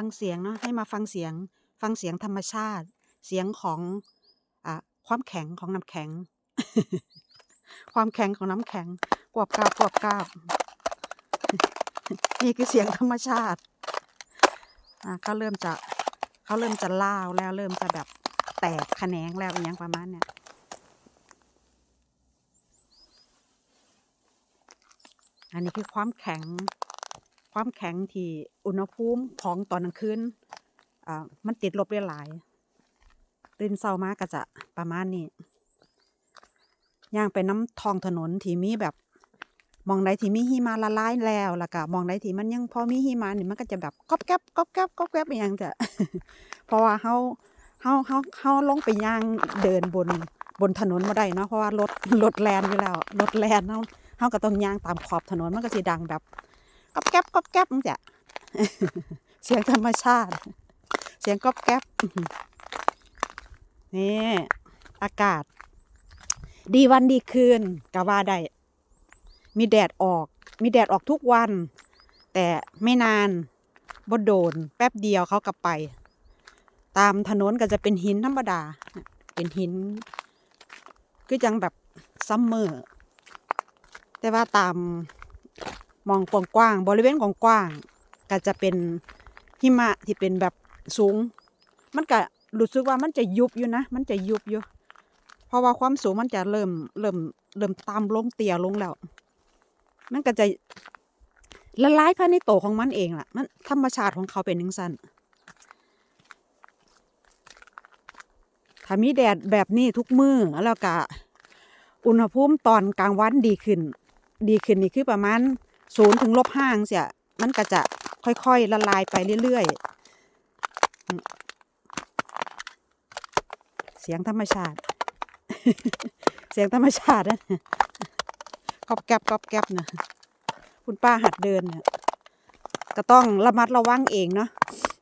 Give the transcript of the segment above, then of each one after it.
ฟังเสียงเนาะให้มาฟังเสียง ฟังเสียงธรรมชาติ เสียงของอ่าความแข็งของน้ำแข็ง ความแข็งของน้ำแข็งกวบกาบกวบกาบนี่คือเสียงธรรมชาติอ่าเขาเริ่มจะเขาเริ่มจะล่าวแล้วเริ่มจะแบบแตกแขนงแล้วอย่างประมาณเนี้ยอันนี้คือความแข็ง ความแข็งที่อุณหภูมิของตอนกลางคืนอ่ามันติดลบได้หลายตื่นเช้ามาก็จะประมาณนี้ย่างไปน้ำทองถนนที่มีแบบมองใดที่มีหิมะละลายแล้วล้วก็มองใดที่มันยังพอมีหิมะนี่มันก็จะแบบก๊อบแก๊บก๊อบแก๊บก๊อบแก๊บอย่างจะเพราะว่าเฮาเฮาเฮาเฮาลงไปย่างเดินบนบนถนนมาได้เนาะเพราะว่ารถรถแลนอยู่แล้วรถแลนเฮาเฮาก็ต้องย่างตามขอบถนนมันก็สิดังแบบ ก๊อบแก๊บก๊อบแก๊บจังจะเสียงธรรมชาติ เสียงก๊อบแก๊บนี่อากาศ ดีวันดีคืนก็ว่าได้มีแดดออก มีแดดออกทุกวัน แต่ไม่นานบ่โดน แป๊บเดียวเขากลับไป ตามถนนก็จะเป็นหินธรรมดา เป็นหินคือจังแบบซัมเมอร์ แต่ว่าตาม มองกว้างๆบริเวณกว้างๆก็จะเป็นหิมะที่เป็นแบบสูง มันก็รู้สึกว่ามันจะยุบอยู่นะ มันจะยุบอยู่ เพราะว่าความสูงมันจะเริ่มเริ่มเริ่มต่ำลงเตี่ยลงแล้ว มันก็จะละลายภายในโตของมันเองล่ะ มันธรรมชาติของเขาเป็นจังซั่นถ้ามีแดดแบบนี้ทุกมื้อแล้วก็อุณหภูมิตอนกลางวันดีขึ้น ดีขึ้นนี่คือประมาณ ศูนย์ถึงลบห้าเสียมันก็จะค่อยๆ ละลายไปเรื่อยๆ เสียงธรรมชาติ เสียงธรรมชาตินะกอบแกบกอบแกบนะคุณป้าหัดเดินเนี่ยก็ต้องระมัดระวังเองเนาะ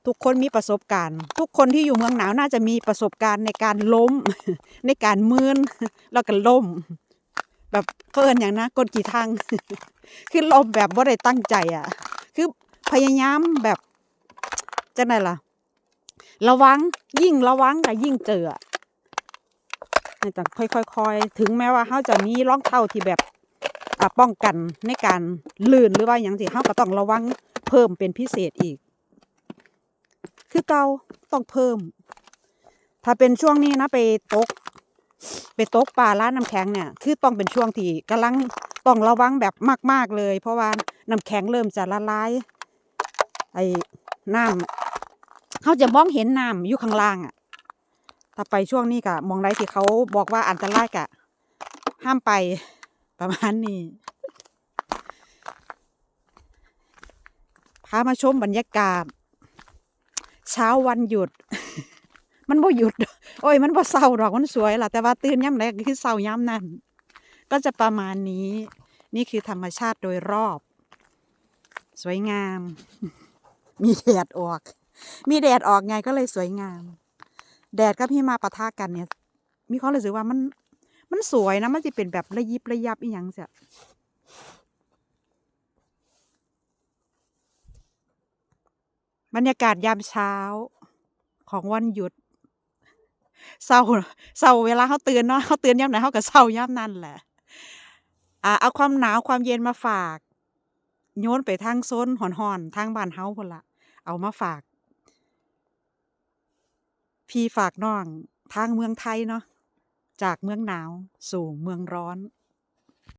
ทุกคนมีประสบการณ์ ทุกคนที่อยู่เมืองหนาวน่าจะมีประสบการณ์ในการล้ม ในการมืนแล้วก็ล้ม แบบเพิ่นอย่างนะกดกี่ทางคือลมแบบว่าได้ตั้งใจอะ คือพยายามแบบจะไหนล่ะ ระวังยิ่งระวังก็ยิ่งเจออะให้ต้องค่อยๆถึงแม้ว่าเขาจะมีรองเท้าที่แบบป้องกันในการลื่นหรือว่าอย่างที่เขาก็ต้องระวังเพิ่มเป็นพิเศษอีก คือเกาต้องเพิ่ม ถ้าเป็นช่วงนี้นะไปตก ไปตกปลาร้านน้ำแข็งเนี่ยคือต้องเป็นช่วงที่กำลังต้องระวังแบบมาก ๆเลย เพราะว่าน้ำแข็งเริ่มจะละลายไอ้น้ำเขาจะมองเห็นน้ำอยู่ข้างล่างอะถ้าไปช่วงนี้กะมองได้ที่เขาบอกว่าอันตรายกะ ห้ามไปประมาณนี้พามาชมบรรยากาศ เช้าวันหยุด มันบ่หยุด โอ้ย มันบ่เศร้าหรอกมันสวยล่ะแต่ว่าตื่นย่ำไหนก็คือเศร้าย่ำนั่นก็จะประมาณนี้ นี่คือธรรมชาติโดยรอบ สวยงาม มีแดดออก มีแดดออกไงก็เลยสวยงาม แดดกับพี่มาปะทะกันเนี่ย มีความรู้สึกว่ามัน มันสวยนะมันจะเป็นแบบระยิบระยับอีหยังเสียบรรยากาศยามเช้าของวันหยุด เศร้าเศร้าเวลาเขาเตือนเนาะเขาเตือนย่ำไหนเขาก็เศร้าย่ำนั่นแหละอ่าเอาความหนาวความเย็นมาฝาก โยนไปทางโซนห่อนๆทางบ้านเฮาพุ่นละเอามาฝาก พี่ฝากน้องทางเมืองไทยเนาะจากเมืองหนาวสู่เมืองร้อน